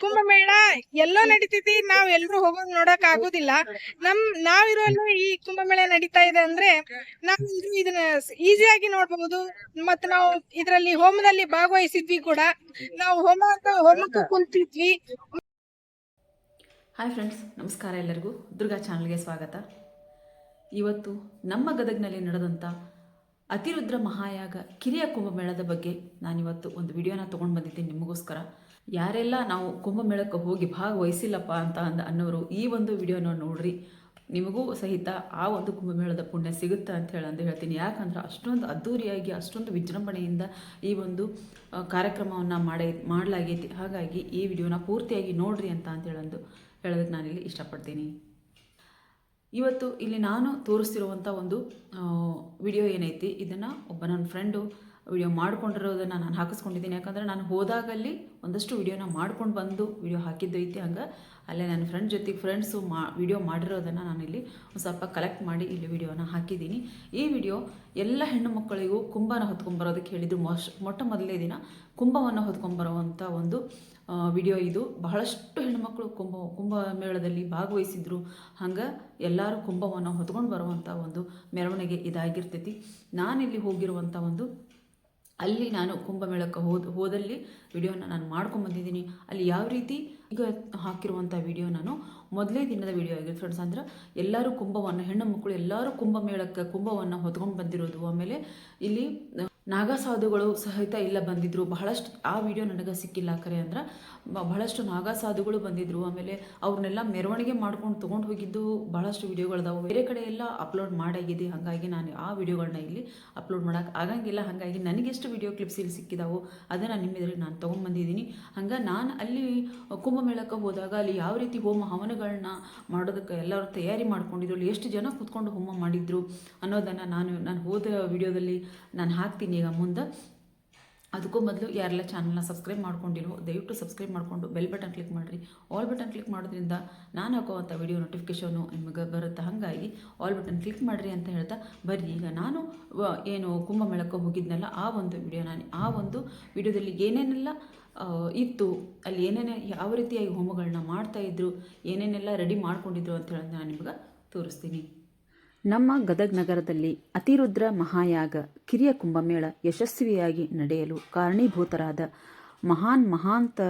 ಕುಂಭಮೇಳ ಎಲ್ಲೋ ನಡೀತೈತಿ ನಾವ್ ಎಲ್ರು ಹೋಗೋದ್ ನೋಡಕ್ ಆಗುದಿಲ್ಲ. ನಮ್, ನಾವಿರೋಲ್ಲೂ ಈ ಕುಂಭಮೇಳ ನಡೀತಾ ಇದೆ ಅಂದ್ರೆ ನಾವ್ ಇದನ್ನ ಈಸಿಯಾಗಿ ನೋಡ್ಬಹುದು ಮತ್ ನಾವು ಇದ್ರಲ್ಲಿ ಹೋಮದಲ್ಲಿ ಭಾಗವಹಿಸಿದ್ವಿ ಕೂಡ. ನಾವು ಹೋಮ ಅಂತ, ಹೋಮಕ್ಕೆ ಕುಂತಿದ್ವಿ. ಹಾಯ್ ಫ್ರೆಂಡ್ಸ್ ನಮಸ್ಕಾರ ಎಲ್ಲರಿಗೂ. ದುರ್ಗಾ ಚಾನಲ್ಗೆ ಸ್ವಾಗತ. ಇವತ್ತು ನಮ್ಮ ಗದಗ್ನಲ್ಲಿ ನಡೆದಂಥ ಅತಿರುದ್ರ ಮಹಾಯಾಗ ಕಿರಿಯ ಕುಂಭಮೇಳದ ಬಗ್ಗೆ ನಾನಿವತ್ತು ಒಂದು ವಿಡಿಯೋನ ತೊಗೊಂಡು ಬಂದಿದ್ದೀನಿ ನಿಮಗೋಸ್ಕರ. ಯಾರೆಲ್ಲ ನಾವು ಕುಂಭಮೇಳಕ್ಕೆ ಹೋಗಿ ಭಾಗವಹಿಸಿಲ್ಲಪ್ಪ ಅಂತ ಅಂದ ಅನ್ನೋರು ಈ ಒಂದು ವಿಡಿಯೋನ ನೋಡ್ರಿ. ನಿಮಗೂ ಸಹಿತ ಆ ಒಂದು ಕುಂಭಮೇಳದ ಪುಣ್ಯ ಸಿಗುತ್ತೆ ಅಂತ ಹೇಳಿ ಅಂದು ಹೇಳ್ತೀನಿ. ಯಾಕಂದ್ರೆ ಅಷ್ಟೊಂದು ಅದ್ಧೂರಿಯಾಗಿ ಅಷ್ಟೊಂದು ವಿಜೃಂಭಣೆಯಿಂದ ಈ ಒಂದು ಕಾರ್ಯಕ್ರಮವನ್ನು ಮಾಡೇ, ಮಾಡಲಾಗೈತಿ. ಹಾಗಾಗಿ ಈ ವಿಡಿಯೋನ ಪೂರ್ತಿಯಾಗಿ ನೋಡ್ರಿ ಅಂತ ಅಂತ ಹೇಳಂದು ಹೇಳೋದಕ್ಕೆ ನಾನಿಲ್ಲಿ ಇಷ್ಟಪಡ್ತೀನಿ. ಇವತ್ತು ಇಲ್ಲಿ ನಾನು ತೋರಿಸ್ತಿರುವಂಥ ಒಂದು ವಿಡಿಯೋ ಏನೈತಿ? ಇದನ್ನು ಒಬ್ಬ ನನ್ನ ಫ್ರೆಂಡು ವಿಡಿಯೋ ಮಾಡ್ಕೊಂಡಿರೋದನ್ನು ನಾನು ಹಾಕಿಸ್ಕೊಂಡಿದ್ದೀನಿ. ಯಾಕಂದರೆ ನಾನು ಹೋದಾಗಲ್ಲಿ ಒಂದಷ್ಟು ವಿಡಿಯೋನ ಮಾಡ್ಕೊಂಡು ಬಂದು ವಿಡಿಯೋ ಹಾಕಿದ್ದೈತಿ ಹಂಗೆ. ಅಲ್ಲೇ ನನ್ನ ಫ್ರೆಂಡ್ ಜೊತೆಗೆ ಫ್ರೆಂಡ್ಸು ಮಾ, ವಿಡಿಯೋ ಮಾಡಿರೋದನ್ನು ನಾನಿಲ್ಲಿ ಒಂದು ಸ್ವಲ್ಪ ಕಲೆಕ್ಟ್ ಮಾಡಿ ಇಲ್ಲಿ ವಿಡಿಯೋನ ಹಾಕಿದ್ದೀನಿ. ಈ ವಿಡಿಯೋ ಎಲ್ಲ ಹೆಣ್ಣು ಮಕ್ಕಳಿಗೂ ಕುಂಭನ ಹೊತ್ಕೊಂಬರೋದಕ್ಕೆ ಹೇಳಿದ್ರು. ಮೊಶ್ ಮೊಟ್ಟ ಮೊದಲನೇ ದಿನ ಕುಂಭವನ್ನು ಹೊತ್ಕೊಂಬರುವಂಥ ಒಂದು ವಿಡಿಯೋ ಇದು. ಬಹಳಷ್ಟು ಹೆಣ್ಣುಮಕ್ಕಳು ಕುಂಭ ಕುಂಭ ಮೇಳದಲ್ಲಿ ಭಾಗವಹಿಸಿದ್ರು. ಹಂಗೆ ಎಲ್ಲರೂ ಕುಂಭವನ್ನು ಹೊತ್ಕೊಂಡು ಬರುವಂಥ ಒಂದು ಮೆರವಣಿಗೆ ಇದಾಗಿರ್ತೈತಿ. ನಾನಿಲ್ಲಿ ಹೋಗಿರುವಂಥ ಒಂದು ಅಲ್ಲಿ ನಾನು ಕುಂಭಮೇಳಕ್ಕೆ ಹೋದ, ಹೋದಲ್ಲಿ ವಿಡಿಯೋನ ನಾನು ಮಾಡ್ಕೊಂಬಂದಿದ್ದೀನಿ ಅಲ್ಲಿ ಯಾವ ರೀತಿ ಈಗ ಹಾಕಿರುವಂಥ ವಿಡಿಯೋ ನಾನು ಮೊದಲೇ ದಿನದ ವಿಡಿಯೋ ಆಗಿದೆ ಫ್ರೆಂಡ್ಸ್ ಅಂದ್ರೆ ಎಲ್ಲರೂ ಕುಂಭವನ್ನು, ಹೆಣ್ಣು ಮಕ್ಕಳು ಎಲ್ಲರೂ ಕುಂಭಮೇಳಕ್ಕೆ ಕುಂಭವನ್ನು ಹೊತ್ಕೊಂಡು ಬಂದಿರೋದು. ಆಮೇಲೆ ಇಲ್ಲಿ ನಾಗಾಸಾಧುಗಳು ಸಹಿತ ಇಲ್ಲ ಬಂದಿದ್ದರು ಬಹಳಷ್ಟು, ಆ ವಿಡಿಯೋ ನನಗೆ ಸಿಕ್ಕಿಲ್ಲ ಕರೆ ಅಂದ್ರೆ ಬಹಳಷ್ಟು ನಾಗಸಾಧುಗಳು ಬಂದಿದ್ದರು ಆಮೇಲೆ ಅವ್ರನ್ನೆಲ್ಲ ಮೆರವಣಿಗೆ ಮಾಡ್ಕೊಂಡು ತೊಗೊಂಡು ಹೋಗಿದ್ದು ಬಹಳಷ್ಟು ವಿಡಿಯೋಗಳದಾವು. ಬೇರೆ ಕಡೆ ಎಲ್ಲ ಅಪ್ಲೋಡ್ ಮಾಡಾಗಿದೆ. ಹಾಗಾಗಿ ನಾನು ಆ ವಿಡಿಯೋಗಳನ್ನ ಇಲ್ಲಿ ಅಪ್ಲೋಡ್ ಮಾಡೋಕೆ ಆಗಂಗಿಲ್ಲ. ಹಾಗಾಗಿ ನನಗೆಷ್ಟು ವಿಡಿಯೋ ಕ್ಲಿಪ್ಸ್ ಇಲ್ಲಿ ಸಿಕ್ಕಿದಾವೋ, ಅದನ್ನು ನಿಮ್ಮ ಎದುರಿಗೆ ನಾನು ತೊಗೊಂಬಂದಿದ್ದೀನಿ ಹಂಗೆ ನಾನು ಅಲ್ಲಿ ಕುಂಭಮೇಳಕ್ಕೆ ಹೋದಾಗ ಅಲ್ಲಿ ಯಾವ ರೀತಿ ಹೋಮ ಹವನಗಳನ್ನ ಮಾಡೋದಕ್ಕೆ ಎಲ್ಲರೂ ತಯಾರಿ ಮಾಡ್ಕೊಂಡಿದ್ರು. ಎಷ್ಟು ಜನ ಕೂತ್ಕೊಂಡು ಹೋಮ ಮಾಡಿದ್ರು ಅನ್ನೋದನ್ನು ನಾನು ನಾನು ಹೋದ ವಿಡಿಯೋದಲ್ಲಿ ನಾನು ಹಾಕ್ತೀನಿ. ಈಗ ಮುಂದೆ ಅದಕ್ಕೂ ಮೊದಲು ಯಾರೆಲ್ಲ ಚಾನಲ್ನ ಸಬ್ಸ್ಕ್ರೈಬ್ ಮಾಡ್ಕೊಂಡಿರೋ, ದಯವಿಟ್ಟು ಸಬ್ಸ್ಕ್ರೈಬ್ ಮಾಡಿಕೊಂಡು ಬೆಲ್ ಬಟನ್ ಕ್ಲಿಕ್ ಮಾಡಿರಿ. ಆಲ್ ಬಟನ್ ಕ್ಲಿಕ್ ಮಾಡೋದ್ರಿಂದ ನಾನು ಹಾಕುವಂಥ ವಿಡಿಯೋ ನೋಟಿಫಿಕೇಷನು ನಿಮಗೆ ಬರುತ್ತೆ ಹಾಗಾಗಿ ಆಲ್ ಬಟನ್ ಕ್ಲಿಕ್ ಮಾಡಿರಿ ಅಂತ ಹೇಳ್ತಾ ಬರ್ರಿ. ಈಗ ನಾನು ಏನು ಕುಂಭಮೇಳಕ್ಕೆ ಹೋಗಿದ್ನಲ್ಲ, ಆ ಒಂದು ವಿಡಿಯೋ ನಾನು, ಆ ಒಂದು ವಿಡಿಯೋದಲ್ಲಿ ಏನೇನೆಲ್ಲ ಇತ್ತು, ಅಲ್ಲಿ ಏನೇನೇ ಯಾವ ರೀತಿಯಾಗಿ ಹೋಮಗಳನ್ನ ಮಾಡ್ತಾಯಿದ್ರು ಏನೇನೆಲ್ಲ ರೆಡಿ ಮಾಡ್ಕೊಂಡಿದ್ರು ಅಂತ ಹೇಳಿದ್ರೆ ನಾನು ನಿಮ್ಗೆ ತೋರಿಸ್ತೀನಿ. ನಮ್ಮ ಗದಗ್ ನಗರದಲ್ಲಿ ಅತಿರುದ್ರ ಮಹಾಯಾಗ ಕಿರಿಯ ಕುಂಭಮೇಳ ಯಶಸ್ವಿಯಾಗಿ ನಡೆಯಲು ಕಾರಣೀಭೂತರಾದ ಮಹಾನ್ ಮಹಾಂತ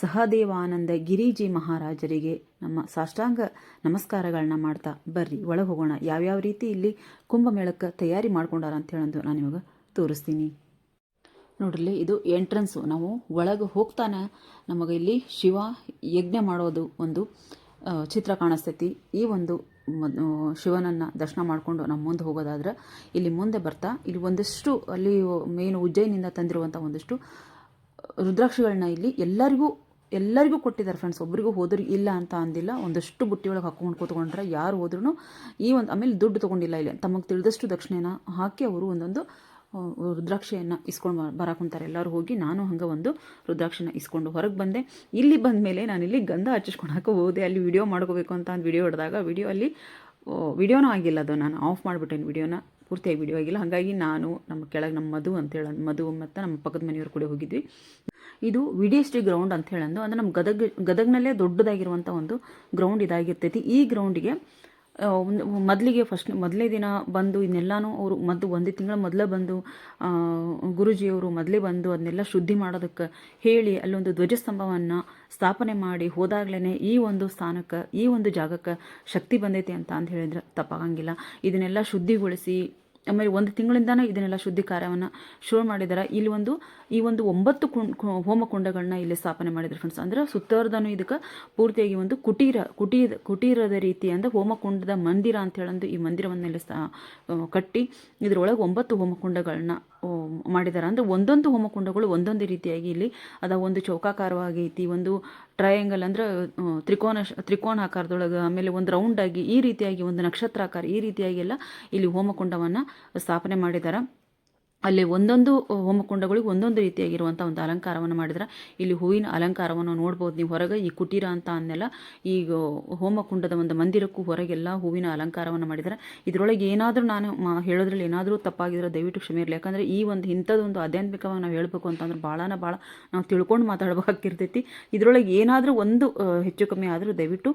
ಸಹದೇವಾನಂದ ಗಿರಿಜಿ ಮಹಾರಾಜರಿಗೆ ನಮ್ಮ ಸಾಷ್ಟಾಂಗ ನಮಸ್ಕಾರಗಳನ್ನ ಮಾಡ್ತಾ ಬರ್ರಿ. ಒಳಗೆ ಹೋಗೋಣ. ಯಾವ್ಯಾವ ರೀತಿ ಇಲ್ಲಿ ಕುಂಭಮೇಳಕ್ಕೆ ತಯಾರಿ ಮಾಡ್ಕೊಂಡಾರ ಅಂತ ಹೇಳಂದು ನಾನು ಇವಾಗ ತೋರಿಸ್ತೀನಿ. ನೋಡ್ರಿ, ಇದು ಎಂಟ್ರೆನ್ಸು. ನಾವು ಒಳಗೆ ಹೋಗ್ತಾನೆ ನಮಗೆ ಇಲ್ಲಿ ಶಿವ ಯಜ್ಞ ಮಾಡೋದು ಒಂದು ಚಿತ್ರ ಕಾಣಿಸ್ತೈತಿ. ಈ ಒಂದು ಶಿವನನ್ನು ದರ್ಶನ ಮಾಡಿಕೊಂಡು ನಮ್ಮ ಮುಂದೆ ಹೋಗೋದಾದ್ರೆ ಇಲ್ಲಿ ಮುಂದೆ ಬರ್ತಾ, ಇಲ್ಲಿ ಒಂದಷ್ಟು ಅಲ್ಲಿ ಮೇನ್ ಉಜ್ಜಯಿನಿಂದ ತಂದಿರುವಂಥ ಒಂದಷ್ಟು ರುದ್ರಾಕ್ಷಿಗಳನ್ನ ಇಲ್ಲಿ ಎಲ್ಲರಿಗೂ ಎಲ್ಲರಿಗೂ ಕೊಟ್ಟಿದ್ದಾರೆ ಫ್ರೆಂಡ್ಸ್ ಒಬ್ಬರಿಗೂ ಹೋದ್ರು ಇಲ್ಲ ಅಂತ ಅಂದಿಲ್ಲ. ಒಂದಷ್ಟು ಬುಟ್ಟಿ ಒಳಗೆ ಹಾಕೊಂಡು ಕೂತ್ಕೊಂಡ್ರೆ ಯಾರು ಹೋದ್ರೂ ಈ ಒಂದು, ಆಮೇಲೆ ದುಡ್ಡು ತೊಗೊಂಡಿಲ್ಲ ಇಲ್ಲಿ. ತಮಗೆ ತಿಳಿದಷ್ಟು ದಕ್ಷಿಣೆನ ಹಾಕಿ ಅವರು ಒಂದೊಂದು ರುದ್ರಾಕ್ಷಿಯನ್ನು ಇಸ್ಕೊಂಡು ಬರಾಕುಂತಾರೆ. ಎಲ್ಲರೂ ಹೋಗಿ ನಾನು ಹಂಗೆ ಒಂದು ರುದ್ರಾಕ್ಷಿನ ಇಸ್ಕೊಂಡು ಹೊರಗೆ ಬಂದೆ. ಇಲ್ಲಿ ಬಂದ ಮೇಲೆ ಇಲ್ಲಿ ಗಂಧ ಹಚ್ಚಿಸ್ಕೊಳಕ್ಕೆ ಹೋದೆ. ಅಲ್ಲಿ ವಿಡಿಯೋ ಮಾಡ್ಕೋಬೇಕು ಅಂತ ಒಂದು ವಿಡಿಯೋ ಹೊಡೆದಾಗ ವಿಡಿಯೋ ಅಲ್ಲಿ ವಿಡಿಯೋನೂ ಆಗಿಲ್ಲ ಅದು. ನಾನು ಆಫ್ ಮಾಡಿಬಿಟ್ಟೇನೆ ವಿಡಿಯೋನ. ಪೂರ್ತಿಯಾಗಿ ವಿಡಿಯೋ ಆಗಿಲ್ಲ. ಹಾಗಾಗಿ ನಾನು ನಮ್ಮ ಕೆಳಗೆ ನಮ್ಮ ಮಧು ಅಂತೇಳಿ ಮಧು ಮತ್ತು ನಮ್ಮ ಪಕ್ಕದ ಮನೆಯವರು ಕೂಡ ಹೋಗಿದ್ವಿ. ಇದು ವಿ ಟಿ ಗ್ರೌಂಡ್ ಅಂತ ಹೇಳಂದು. ಅಂದರೆ ನಮ್ಮ ಗದಗ, ಗದಗ್ನಲ್ಲೇ ದೊಡ್ಡದಾಗಿರುವಂಥ ಒಂದು ಗ್ರೌಂಡ್ ಇದಾಗಿರ್ತೈತಿ. ಈ ಗ್ರೌಂಡಿಗೆ ಮೊದಲಿಗೆ ಫಸ್ಟ್ ಮೊದಲನೇ ದಿನ ಬಂದು ಇದನ್ನೆಲ್ಲನೂ ಅವರು ಮೊದಲು ಒಂದು ತಿಂಗಳ ಮೊದಲೇ ಬಂದು ಗುರೂಜಿಯವರು ಮೊದಲೇ ಬಂದು ಅದನ್ನೆಲ್ಲ ಶುದ್ಧಿ ಮಾಡೋದಕ್ಕೆ ಹೇಳಿ ಅಲ್ಲೊಂದು ಧ್ವಜಸ್ತಂಭವನ್ನು ಸ್ಥಾಪನೆ ಮಾಡಿ ಹೋದಾಗ್ಲೇ ಈ ಒಂದು ಸ್ಥಾನಕ್ಕೆ, ಈ ಒಂದು ಜಾಗಕ್ಕೆ ಶಕ್ತಿ ಬಂದೈತಿ ಅಂತ ಅಂತ ಹೇಳಿದ್ರೆ ತಪ್ಪಾಗಂಗಿಲ್ಲ. ಇದನ್ನೆಲ್ಲ ಶುದ್ಧಿಗೊಳಿಸಿ ಆಮೇಲೆ ಒಂದು ತಿಂಗಳಿಂದನೂ ಇದನ್ನೆಲ್ಲ ಶುದ್ಧಿ ಕಾರ್ಯವನ್ನು ಶುರು ಮಾಡಿದ್ದಾರೆ ಇಲ್ಲಿ ಒಂದು, ಈ ಒಂದು ಒಂಬತ್ತು ಕುಂ- ಕು- ಹೋಮಕುಂಡಗಳನ್ನ ಇಲ್ಲಿ ಸ್ಥಾಪನೆ ಮಾಡಿದ್ರು ಫ್ರೆಂಡ್ಸ್ ಅಂದ್ರೆ ಸುತ್ತವರ್ದನು ಇದಕ್ಕೆ ಪೂರ್ತಿಯಾಗಿ ಒಂದು ಕುಟೀರ ಕುಟೀರ, ಕುಟೀರದ ರೀತಿ ಅಂದ್ರೆ ಹೋಮಕುಂಡದ ಮಂದಿರ ಅಂತ ಹೇಳಂದು ಈ ಮಂದಿರವನ್ನೆಲ್ಲ ಕಟ್ಟಿ ಇದರೊಳಗೆ ಒಂಬತ್ತು ಹೋಮಕುಂಡಗಳನ್ನ ಮಾಡಿದ್ದಾರೆ ಅಂದರೆ ಒಂದೊಂದು ಹೋಮಕುಂಡಗಳು ಒಂದೊಂದು ರೀತಿಯಾಗಿ ಇಲ್ಲಿ ಅದ ಒಂದು ಚೌಕಾಕಾರವಾಗಿ ಐತಿ, ಒಂದು ಟ್ರಯಾಂಗಲ್ ಅಂದ್ರೆ ತ್ರಿಕೋನ ತ್ರಿಕೋಣ ಆಕಾರದೊಳಗೆ ಆಮೇಲೆ ಒಂದು ರೌಂಡ್ ಆಗಿ ಈ ರೀತಿಯಾಗಿ ಒಂದು ನಕ್ಷತ್ರಾಕಾರ ಈ ರೀತಿಯಾಗಿ ಎಲ್ಲ ಇಲ್ಲಿ ಹೋಮಕುಂಡವನ್ನು ಸ್ಥಾಪನೆ ಮಾಡಿದ್ದಾರೆ ಅಲ್ಲಿ ಒಂದೊಂದು ಹೋಮಕುಂಡಗಳಿಗೆ ಒಂದೊಂದು ರೀತಿಯಾಗಿರುವಂಥ ಒಂದು ಅಲಂಕಾರವನ್ನು ಮಾಡಿದ್ರೆ, ಇಲ್ಲಿ ಹೂವಿನ ಅಲಂಕಾರವನ್ನು ನೋಡ್ಬೋದು. ನೀವು ಹೊರಗೆ ಈ ಕುಟೀರ ಅಂತ ಅಂದೆಲ್ಲ ಈಗ ಹೋಮಕುಂಡದ ಒಂದು ಮಂದಿರಕ್ಕೂ ಹೊರಗೆಲ್ಲ ಹೂವಿನ ಅಲಂಕಾರವನ್ನು ಮಾಡಿದ್ದಾರೆ ಇದರೊಳಗೆ ಏನಾದರೂ ನಾನು ಹೇಳೋದ್ರಲ್ಲಿ ಏನಾದರೂ ತಪ್ಪಾಗಿದ್ರೆ ದಯವಿಟ್ಟು ಕ್ಷಮೆ ಇರಲಿ. ಯಾಕಂದರೆ ಈ ಒಂದು ಇಂಥದ್ದೊಂದು ಆಧ್ಯಾತ್ಮಿಕವಾಗಿ ನಾವು ಹೇಳಬೇಕು ಅಂತಂದ್ರೆ ಭಾಳನ ಭಾಳ ನಾವು ತಿಳ್ಕೊಂಡು ಮಾತಾಡಬೇಕಾಗಿರ್ತೈತಿ ಇದರೊಳಗೆ ಏನಾದರೂ ಒಂದು ಹೆಚ್ಚು ಕಮ್ಮಿ ಆದರೂ ದಯವಿಟ್ಟು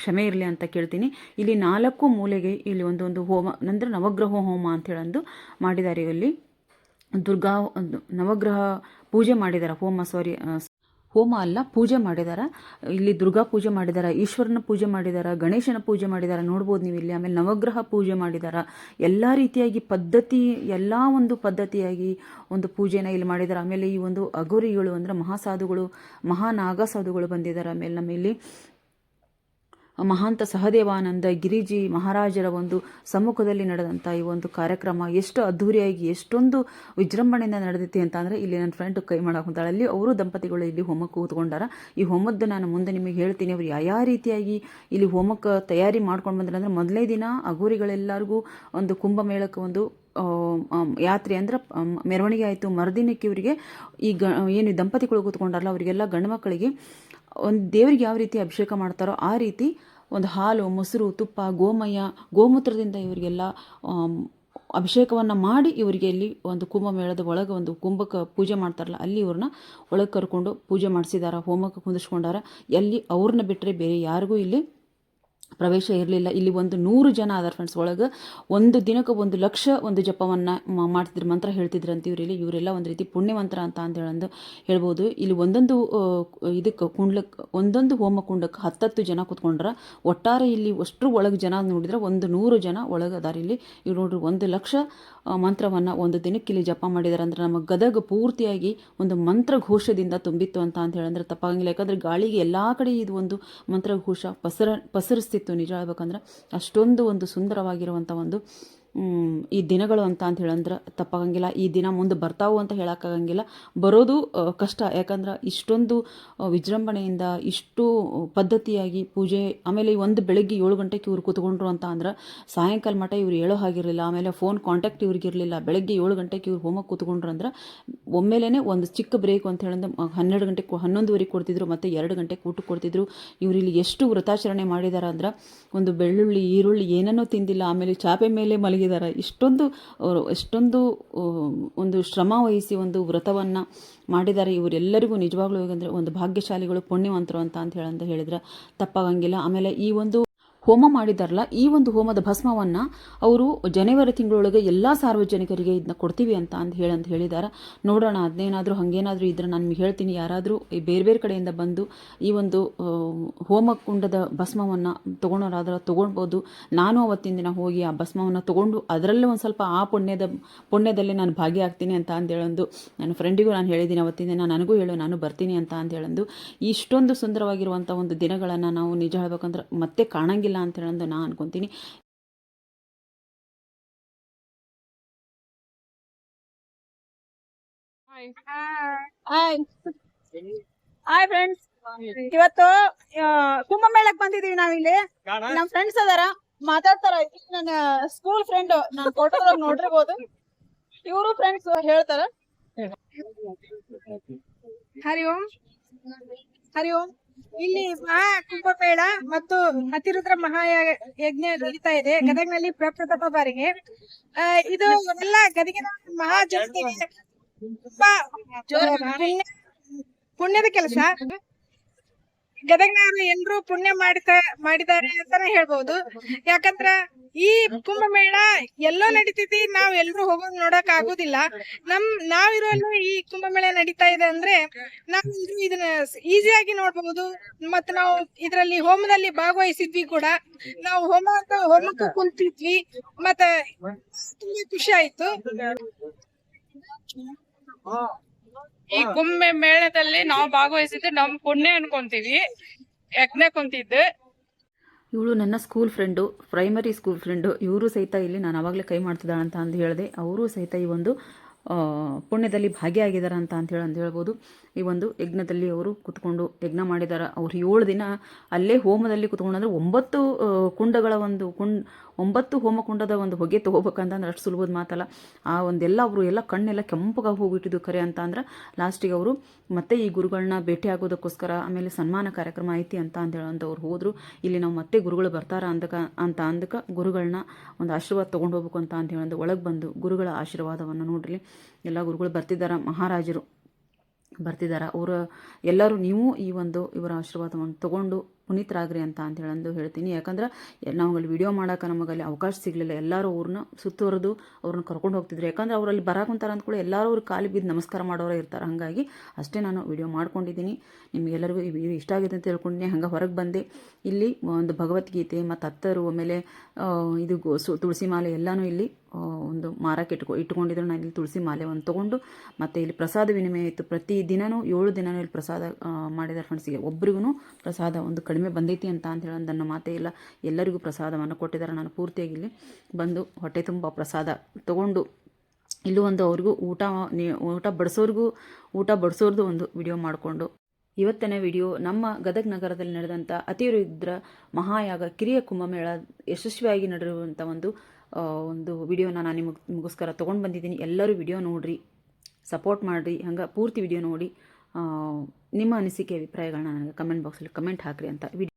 ಕ್ಷಮೆ ಇರಲಿ ಅಂತ ಕೇಳ್ತೀನಿ. ಇಲ್ಲಿ ನಾಲ್ಕು ಮೂಲೆಗೆ ಇಲ್ಲಿ ಒಂದೊಂದು ಹೋಮ ಅಂದರೆ ನವಗ್ರಹ ಹೋಮ ಅಂತ ಹೇಳಂದು ಮಾಡಿದ್ದಾರೆ ಇಲ್ಲಿ ದುರ್ಗಾ, ನವಗ್ರಹ ಪೂಜೆ ಮಾಡಿದ್ದಾರೆ ಹೋಮ ಸಾರಿ ಹೋಮ ಅಲ್ಲ, ಪೂಜೆ ಮಾಡಿದಾರ. ಇಲ್ಲಿ ದುರ್ಗಾ ಪೂಜೆ ಮಾಡಿದಾರ, ಈಶ್ವರನ ಪೂಜೆ ಮಾಡಿದಾರ, ಗಣೇಶನ ಪೂಜೆ ಮಾಡಿದಾರ. ನೋಡ್ಬೋದು ನೀವು ಇಲ್ಲಿ, ಆಮೇಲೆ ನವಗ್ರಹ ಪೂಜೆ ಮಾಡಿದಾರ. ಎಲ್ಲ ರೀತಿಯಾಗಿ ಪದ್ಧತಿ, ಎಲ್ಲ ಒಂದು ಪದ್ಧತಿಯಾಗಿ ಒಂದು ಪೂಜೆನ ಇಲ್ಲಿ ಮಾಡಿದಾರೆ. ಆಮೇಲೆ ಈ ಒಂದು ಅಗೋರಿಗಳು ಅಂದರೆ ಮಹಾಸಾಧುಗಳು, ಮಹಾನಾಗ ಸಾಧುಗಳು ಬಂದಿದ್ದಾರೆ ಆಮೇಲೆ ನಮ್ಮ ಇಲ್ಲಿ ಮಹಾಂತ ಸಹದೇವಾನಂದ ಗಿರಿಜಿ ಮಹಾರಾಜರ ಒಂದು ಸಮ್ಮುಖದಲ್ಲಿ ನಡೆದಂಥ ಈ ಒಂದು ಕಾರ್ಯಕ್ರಮ ಎಷ್ಟು ಅದ್ಧೂರಿಯಾಗಿ, ಎಷ್ಟೊಂದು ವಿಜೃಂಭಣೆಯಿಂದ ನಡೆದಿತ್ತು ಅಂತ ಅಂದರೆ ಇಲ್ಲಿ ನನ್ನ ಫ್ರೆಂಡ್ ಕೈ ಮಾಡಕ್ಕೆ ಹೊಂತಾಳೆ ಅಲ್ಲಿ ಅವರು ದಂಪತಿಗಳು ಇಲ್ಲಿ ಹೋಮಕ್ಕೆ ಕೂತ್ಕೊಂಡಾರ. ಈ ಹೋಮದ್ದು ನಾನು ಮುಂದೆ ನಿಮಗೆ ಹೇಳ್ತೀನಿ, ಅವ್ರು ಯಾವ ರೀತಿಯಾಗಿ ಇಲ್ಲಿ ಹೋಮಕ್ಕೆ ತಯಾರಿ ಮಾಡ್ಕೊಂಡು ಬಂದ್ರೆ ಅಂದರೆ ಮೊದಲೇ ದಿನ ಅಗೋರಿಗಳೆಲ್ಲರಿಗೂ ಒಂದು ಕುಂಭಮೇಳಕ್ಕೆ ಒಂದು ಯಾತ್ರೆ ಅಂದ್ರೆ ಮೆರವಣಿಗೆ ಆಯಿತು. ಮರುದಿನಕ್ಕೆ ಇವರಿಗೆ ಈ ಗ, ಏನು ದಂಪತಿಗಳು ಕೂತ್ಕೊಂಡಾರಲ್ಲ, ಅವರಿಗೆಲ್ಲ ಗಂಡು ಮಕ್ಕಳಿಗೆ ಒಂದು ದೇವರಿಗೆ ಯಾವ ರೀತಿ ಅಭಿಷೇಕ ಮಾಡ್ತಾರೋ ಆ ರೀತಿ ಒಂದು ಹಾಲು, ಮೊಸರು, ತುಪ್ಪ, ಗೋಮಯ, ಗೋಮೂತ್ರದಿಂದ ಇವರಿಗೆಲ್ಲ ಅಭಿಷೇಕವನ್ನು ಮಾಡಿ ಇವರಿಗೆ ಇಲ್ಲಿ ಒಂದು ಕುಂಭಮೇಳದ ಒಳಗೆ ಒಂದು ಕುಂಭಕ ಪೂಜೆ ಮಾಡ್ತಾರಲ್ಲ, ಅಲ್ಲಿ ಇವ್ರನ್ನ ಒಳಗೆ ಕರ್ಕೊಂಡು ಪೂಜೆ ಮಾಡಿಸಿದಾರ, ಹೋಮಕ್ಕೆ ಕುಂದಿಸ್ಕೊಂಡಾರ. ಎಲ್ಲಿ ಅವ್ರನ್ನ ಬಿಟ್ಟರೆ ಬೇರೆ ಯಾರಿಗೂ ಇಲ್ಲಿ ಪ್ರವೇಶ ಇರಲಿಲ್ಲ. ಇಲ್ಲಿ ಒಂದು ನೂರು ಜನ ಅದಾರ ಫ್ರೆಂಡ್ಸ್ ಒಳಗೆ ಒಂದು ದಿನಕ್ಕೆ ಒಂದು ಲಕ್ಷ ಒಂದು ಜಪವನ್ನು ಮಾಡ್ತಿದ್ರು. ಮಂತ್ರ ಹೇಳ್ತಿದ್ರು ಅಂತ ಇವರಲ್ಲಿ ಇವರೆಲ್ಲ ಒಂದು ರೀತಿ ಪುಣ್ಯಮಂತ್ರ ಅಂತ ಅಂತ ಹೇಳಂದು ಹೇಳ್ಬೋದು. ಇಲ್ಲಿ ಒಂದೊಂದು ಇದಕ್ಕೆ ಕುಂಡ್ಲಕ್ಕೆ ಒಂದೊಂದು ಹೋಮ ಕುಂಡಕ್ಕೆ ಹತ್ತತ್ತು ಜನ ಕೂತ್ಕೊಂಡ್ರೆ. ಒಟ್ಟಾರೆ ಇಲ್ಲಿ ಅಷ್ಟ್ರು ಒಳಗೆ ಜನ ನೋಡಿದ್ರೆ ಒಂದು ನೂರು ಜನ ಒಳಗೆ ಅದಾರ ಇಲ್ಲಿ. ಇವ್ರು ನೋಡ್ರಿ, ಒಂದು ಲಕ್ಷ ಮಂತ್ರವನ್ನು ಒಂದು ದಿನಕ್ಕೆ ಇಲ್ಲಿ ಜಪ ಮಾಡಿದ್ದಾರೆ ಅಂದ್ರೆ ನಮ್ಮ ಗದಗ ಪೂರ್ತಿಯಾಗಿ ಒಂದು ಮಂತ್ರ ಘೋಷದಿಂದ ತುಂಬಿತ್ತು ಅಂತ ಅಂತ ಹೇಳಿದ್ರೆ ತಪ್ಪಾಗಿಲ್ಲ ಯಾಕಂದ್ರೆ ಗಾಳಿಗೆ ಎಲ್ಲ ಕಡೆ ಇದು ಒಂದು ಮಂತ್ರಘೋಷ. ಪಸರ ಪಸರಿಸ್ತಿತ್ತು ನಿಜ ಹೇಳ್ಬೇಕಂದ್ರೆ ಅಷ್ಟೊಂದು ಒಂದು ಸುಂದರವಾಗಿರುವಂಥ ಒಂದು ಈ ದಿನಗಳು ಅಂತ ಅಂತ ಹೇಳಂದ್ರೆ ತಪ್ಪಾಗಂಗಿಲ್ಲ. ಈ ದಿನ ಮುಂದೆ ಬರ್ತಾವು ಅಂತ ಹೇಳೋಕ್ಕಾಗಂಗಿಲ್ಲ. ಬರೋದು ಕಷ್ಟ. ಯಾಕಂದ್ರೆ ಇಷ್ಟೊಂದು ವಿಜೃಂಭಣೆಯಿಂದ ಇಷ್ಟು ಪದ್ಧತಿಯಾಗಿ ಪೂಜೆ, ಆಮೇಲೆ ಒಂದು ಬೆಳಗ್ಗೆ ಏಳು ಗಂಟೆಗೆ ಇವ್ರು ಕೂತ್ಕೊಂಡ್ರು ಅಂತ ಅಂದ್ರೆ ಸಾಯಂಕಾಲ ಮಠ ಇವ್ರು ಹೇಳೋ ಹಾಗಿರಲಿಲ್ಲ. ಆಮೇಲೆ ಫೋನ್ ಕಾಂಟ್ಯಾಕ್ಟ್ ಇವ್ರಿಗಿರಲಿಲ್ಲ. ಬೆಳಗ್ಗೆ ಏಳು ಗಂಟೆಗೆ ಇವ್ರು ಹೋಮಕ್ಕೆ ಕೂತ್ಕೊಂಡ್ರು ಅಂದ್ರೆ ಒಮ್ಮೆಲೇ ಒಂದು ಚಿಕ್ಕ ಬ್ರೇಕ್ ಅಂತ ಹೇಳಿದ್ರೆ ಹನ್ನೆರಡು ಗಂಟೆಗೆ ಹನ್ನೊಂದುವರೆಗೆ ಕೊಡ್ತಿದ್ರು, ಮತ್ತು ಎರಡು ಗಂಟೆಗೆ ಊಟ ಕೊಡ್ತಿದ್ರು. ಇವ್ರು ಇಲ್ಲಿ ಎಷ್ಟು ವ್ರತಾಚರಣೆ ಮಾಡಿದಾರ ಅಂದ್ರೆ, ಒಂದು ಬೆಳ್ಳುಳ್ಳಿ, ಈರುಳ್ಳಿ ಏನನ್ನೂ ತಿಂದಿಲ್ಲ. ಆಮೇಲೆ ಚಾಪೆ ಮೇಲೆ ಮಲಗಿದಾರ ಇಷ್ಟೊಂದು ಎಷ್ಟೊಂದು ಒಂದು ಶ್ರಮ ವಹಿಸಿ ಒಂದು ವ್ರತವನ್ನು ಮಾಡಿದ್ದಾರೆ. ಇವರೆಲ್ಲರಿಗೂ ನಿಜವಾಗ್ಲೂ ಹೇಗಂದ್ರೆ ಒಂದು ಭಾಗ್ಯಶಾಲಿಗಳು ಪುಣ್ಯವಂತರು ಅಂತ ಅಂತ ಹೇಳಿದ್ರೆ ತಪ್ಪಾಗಂಗಿಲ್ಲ. ಆಮೇಲೆ ಈ ಒಂದು ಹೋಮ ಮಾಡಿದಾರಲ್ಲ, ಈ ಒಂದು ಹೋಮದ ಭಸ್ಮವನ್ನು ಅವರು ಜನವರಿ ತಿಂಗಳೊಳಗೆ ಎಲ್ಲ ಸಾರ್ವಜನಿಕರಿಗೆ ಇದನ್ನ ಕೊಡ್ತೀವಿ ಅಂತ ಅಂತ ಹೇಳಂತ ಹೇಳಿದ್ದಾರೆ ನೋಡೋಣ ಅದನ್ನೇನಾದರೂ ಹಾಗೇನಾದರೂ ಇದ್ರೆ ನಾನು ಹೇಳ್ತೀನಿ, ಯಾರಾದರೂ ಬೇರೆ ಬೇರೆ ಕಡೆಯಿಂದ ಬಂದು ಈ ಒಂದು ಹೋಮ ಹೋಮಕುಂಡದ ಭಸ್ಮವನ್ನು ತೊಗೊಳೋರಾದ್ರೆ ತೊಗೊಳ್ಬೋದು. ನಾನು ಅವತ್ತಿನ ದಿನ ಹೋಗಿ ಆ ಭಸ್ಮವನ್ನು ತೊಗೊಂಡು ಅದರಲ್ಲೇ ಒಂದು ಸ್ವಲ್ಪ ಆ ಪುಣ್ಯದ, ಪುಣ್ಯದಲ್ಲಿ ನಾನು ಭಾಗಿಯಾಗ್ತೀನಿ ಅಂತ ಅಂದೇಳಂದು ನನ್ನ ಫ್ರೆಂಡಿಗೂ ನಾನು ಹೇಳಿದ್ದೀನಿ ಅವತ್ತಿನ ದಿನ, ನನಗೂ ಹೇಳು, ನಾನು ಬರ್ತೀನಿ ಅಂತ ಅಂದೇಳಂದು ಇಷ್ಟೊಂದು ಸುಂದರವಾಗಿರುವಂಥ ಒಂದು ದಿನಗಳನ್ನು ನಾವು ನಿಜ ಹೇಳ್ಬೇಕಂದ್ರೆ ಮತ್ತೆ ಕಾಣಂಗಿಲ್ಲ. ಅಂತ ಹೇಳೋದು ನಾನು ಅನ್ಕೊತೀನಿ. ಹಾಯ್ ಹಾಯ್ ಫ್ರೆಂಡ್ಸ್ ಇವತ್ತು ಕುಂಭಮೇಳಕ್ ಬಂದಿದೀವಿ ನಾವಿಲ್ಲಿ. ನಮ್ ಫ್ರೆಂಡ್ಸ್ ಅದಾರ. ಮಾತಾಡ್ತಾರ. ನನ್ನ ಸ್ಕೂಲ್ ಫ್ರೆಂಡ್ ನಾನ್ ಫೋಟೋದಾಗ ನೋಡಿರ್ಬೋದು. ಇವರು ಫ್ರೆಂಡ್ಸ್ ಹೇಳ್ತಾರ. ಹರಿ ಓಂ. ಹರಿ ಓಂ. ಇಲ್ಲಿ ಮಹಾ ಕುಂಭಮೇಳ ಮತ್ತು ಅತಿರುದ್ರ ಮಹಾಯ- ಯಜ್ಞ ನಡೀತಾ ಇದೆ. ಗದಗ್ನಲ್ಲಿ ಪ್ರಪ್ರಥಮ ಬಾರಿಗೆ. ಇದು ಎಲ್ಲ ಗದಗಿನ ಮಹಾ ತುಂಬಾ ಪುಣ್ಯ, ಪುಣ್ಯದ ಕೆಲಸ. ಗದಗ್ನವರು ಎಲ್ರು ಪುಣ್ಯ ಮಾಡ್ತಾ, ಮಾಡಿದ್ದಾರೆ ಅಂತಾನೆ ಹೇಳ್ಬಹುದು ಯಾಕಂದ್ರ ಈ ಕುಂಭಮೇಳ ಎಲ್ಲೋ ನಡೀತೈತಿ, ನಾವ್ ಎಲ್ರು ಹೋಗೋದ್ ನೋಡಕ್ ಆಗುದಿಲ್ಲ. ನಮ್, ನಾವಿರೋಲ್ಲೂ ಈ ಕುಂಭಮೇಳ ನಡೀತಾ ಇದೆ ಅಂದ್ರೆ ನಾವ್ ಇದನ್ನ ಈಸಿಯಾಗಿ ನೋಡ್ಬಹುದು ಮತ್ತ ನಾವು ಇದ್ರಲ್ಲಿ ಹೋಮದಲ್ಲಿ ಭಾಗವಹಿಸಿದ್ವಿ ಕೂಡ. ನಾವು ಹೋಮ ಅಂತ ಹೋಮಕ್ಕೂ ಕುಂತಿದ್ವಿ. ಮತ್ತ ತುಂಬಾ ಖುಷಿ ಆಯ್ತು. ಈ ಕುಂಬೆ ಮೇಳದಲ್ಲಿ ನಾವು ಭಾಗವಹಿಸಿದ್ದು ನಮ್ ಪುಣ್ಯ ಅನ್ಕೊಂತೀವಿ. ಯಜ್ಞ ಕುಂತಿದ್ದು. ಇವಳು ನನ್ನ school friend primary school friend ಇವರು ಸಹಿತ ಇಲ್ಲಿ ನಾನು ಆವಾಗಲೇ ಕೈ ಮಾಡ್ತಿದ್ದಾಳೆ ಅಂತ ಅಂದು ಹೇಳಿದೆ ಅವರು ಸಹಿತ ಈ ಒಂದು ಪುಣ್ಯದಲ್ಲಿ ಭಾಗಿಯಾಗಿದ್ದಾರೆ ಅಂತ ಅಂತ ಹೇಳಿ ಅಂದು ಹೇಳ್ಬೋದು. ಈ ಒಂದು ಯಜ್ಞದಲ್ಲಿ ಅವರು ಕುತ್ಕೊಂಡು ಯಜ್ಞ ಮಾಡಿದ್ದಾರೆ ಅವ್ರು ಏಳು ದಿನ ಅಲ್ಲೇ ಹೋಮದಲ್ಲಿ ಕುತ್ಕೊಂಡು ಅಂದರೆ ಒಂಬತ್ತು ಕುಂಡಗಳ ಒಂದು ಕುಂಡ್, ಒಂಬತ್ತು ಹೋಮಕುಂಡದ ಒಂದು ಹೊಗೆ ತೊಗೋಬೇಕಂತಂದ್ರೆ ಅಷ್ಟು ಸುಲಭದ ಮಾತಲ್ಲ. ಆ ಒಂದೆಲ್ಲ ಅವರು ಎಲ್ಲ ಕಣ್ಣೆಲ್ಲ ಕೆಂಪಗಾಗಿ ಹೋಗಿಟ್ಟಿದ್ದು ಕರೆ ಅಂತ ಅಂದ್ರೆ ಲಾಸ್ಟಿಗೆ ಅವರು ಮತ್ತೆ ಈ ಗುರುಗಳನ್ನ ಭೇಟಿ ಆಗೋದಕ್ಕೋಸ್ಕರ ಆಮೇಲೆ ಸನ್ಮಾನ ಕಾರ್ಯಕ್ರಮ ಐತಿ ಅಂತ ಅಂತ ಅವ್ರು ಹೋದರು. ಇಲ್ಲಿ ನಾವು ಮತ್ತೆ ಗುರುಗಳು ಬರ್ತಾರ ಅಂದಕ, ಅಂತ ಅಂದಕ ಗುರುಗಳನ್ನ ಒಂದು ಆಶೀರ್ವಾದ ತೊಗೊಂಡು ಹೋಗ್ಬೇಕು ಅಂತ ಅಂತ ಒಳಗೆ ಬಂದು ಗುರುಗಳ ಆಶೀರ್ವಾದವನ್ನು ನೋಡ್ರಿ. ಎಲ್ಲ ಗುರುಗಳು ಬರ್ತಿದ್ದಾರೆ ಮಹಾರಾಜರು ಬರ್ತಿದ್ದಾರೆ ಅವರು ಎಲ್ಲರೂ ನೀವು ಈ ಒಂದು ಇವರ ಆಶೀರ್ವಾದವನ್ನು ತಗೊಂಡು ಪುನೀತರಾಗ್ರಿ ಅಂತ ಅಂತ ಹೇಳಂದು ಹೇಳ್ತೀನಿ. ಯಾಕಂದ್ರೆ ನಾವು ಅಲ್ಲಿ ವಿಡಿಯೋ ಮಾಡೋಕೆ ನಮಗಲ್ಲಿ ಅವಕಾಶ ಸಿಗಲಿಲ್ಲ. ಎಲ್ಲರೂ ಅವ್ರನ್ನ ಸುತ್ತುವರೆದು ಅವ್ರನ್ನ ಕರ್ಕೊಂಡು ಹೋಗ್ತಿದ್ರು. ಯಾಕಂದ್ರೆ ಅವರಲ್ಲಿ ಬರಾಕುಂತಾರೆ ಅಂದ್ಕೊಳ್ಳಿ ಎಲ್ಲರೂ ಅವ್ರ ಕಾಲು ಬಿದ್ದು ನಮಸ್ಕಾರ ಮಾಡೋರು ಇರ್ತಾರೆ. ಹಾಗಾಗಿ ಅಷ್ಟೇ ನಾನು ವಿಡಿಯೋ ಮಾಡ್ಕೊಂಡಿದ್ದೀನಿ. ನಿಮಗೆಲ್ಲರಿಗೂ ಈ ಇಷ್ಟ ಆಗಿದೆ ಅಂತ ತಿಳ್ಕೊಂಡಿನಿ. ಹಂಗೆ ಹೊರಗೆ ಬಂದೆ. ಇಲ್ಲಿ ಒಂದು ಭಗವದ್ಗೀತೆ ಮತ್ತು ಅತ್ತರು ಆಮೇಲೆ ಇದು ತುಳಸಿ ಮಾಲೆ ಎಲ್ಲನೂ ಇಲ್ಲಿ ಒಂದು ಮಾರಕ್ಕೆ ಇಟ್ಕೊ ಇಟ್ಕೊಂಡಿದ್ರು. ನಾನು ಇಲ್ಲಿ ತುಳಸಿ ಮಾಲೆ ಒಂದು ತೊಗೊಂಡು ಮತ್ತು ಇಲ್ಲಿ ಪ್ರಸಾದ ವಿನಿಮಯ ಇತ್ತು. ಪ್ರತಿ ದಿನವೂ ಏಳು ದಿನವೂ ಇಲ್ಲಿ ಪ್ರಸಾದ ಮಾಡಿದ ಮಾಡಿದ್ದಾರೆ ಫ್ರೆಂಡ್ಸಿಗೆ ಒಬ್ರಿಗೂ ಪ್ರಸಾದ ಒಂದು ಕಡಿಮೆ ಬಂದೈತಿ ಅಂತ ಅಂತ ಹೇಳಿ ನನ್ನ ಮಾತೇ ಇಲ್ಲ. ಎಲ್ಲರಿಗೂ ಪ್ರಸಾದವನ್ನು ಕೊಟ್ಟಿದ್ದಾರೆ. ನಾನು ಪೂರ್ತಿಯಾಗಿ ಇಲ್ಲಿ ಬಂದು ಹೊಟ್ಟೆ ತುಂಬ ಪ್ರಸಾದ ತಗೊಂಡು ಇಲ್ಲೂ ಒಂದು ಅವ್ರಿಗೂ ಊಟ ಊಟ ಬಡಿಸೋರ್ಗೂ, ಊಟ ಬಡಿಸೋರ್ದು ಒಂದು ವಿಡಿಯೋ ಮಾಡಿಕೊಂಡು ಇವತ್ತಿನ ವಿಡಿಯೋ ನಮ್ಮ ಗದಗ ನಗರದಲ್ಲಿ ನಡೆದಂಥ ಅತಿರುದ್ರ ಮಹಾಯಾಗ ಕಿರಿಯ ಕುಂಭಮೇಳ ಯಶಸ್ವಿಯಾಗಿ ನಡೆಯುವಂಥ ಒಂದು ಒಂದು ವಿಡಿಯೋನ ನಾನು ನಿಮಗೆ, ನಿಮಗೋಸ್ಕರ ತೊಗೊಂಡು ಬಂದಿದ್ದೀನಿ. ಎಲ್ಲರೂ ವಿಡಿಯೋ ನೋಡಿರಿ ಸಪೋರ್ಟ್ ಮಾಡಿರಿ, ಹಂಗೆ ಪೂರ್ತಿ ವಿಡಿಯೋ ನೋಡಿ ನಿಮ್ಮ ಅನಿಸಿಕೆ ಅಭಿಪ್ರಾಯಗಳನ್ನ ನನಗೆ ಕಮೆಂಟ್ ಬಾಕ್ಸಲ್ಲಿ ಕಮೆಂಟ್ ಹಾಕ್ರಿ ಅಂತ ವಿಡಿಯೋ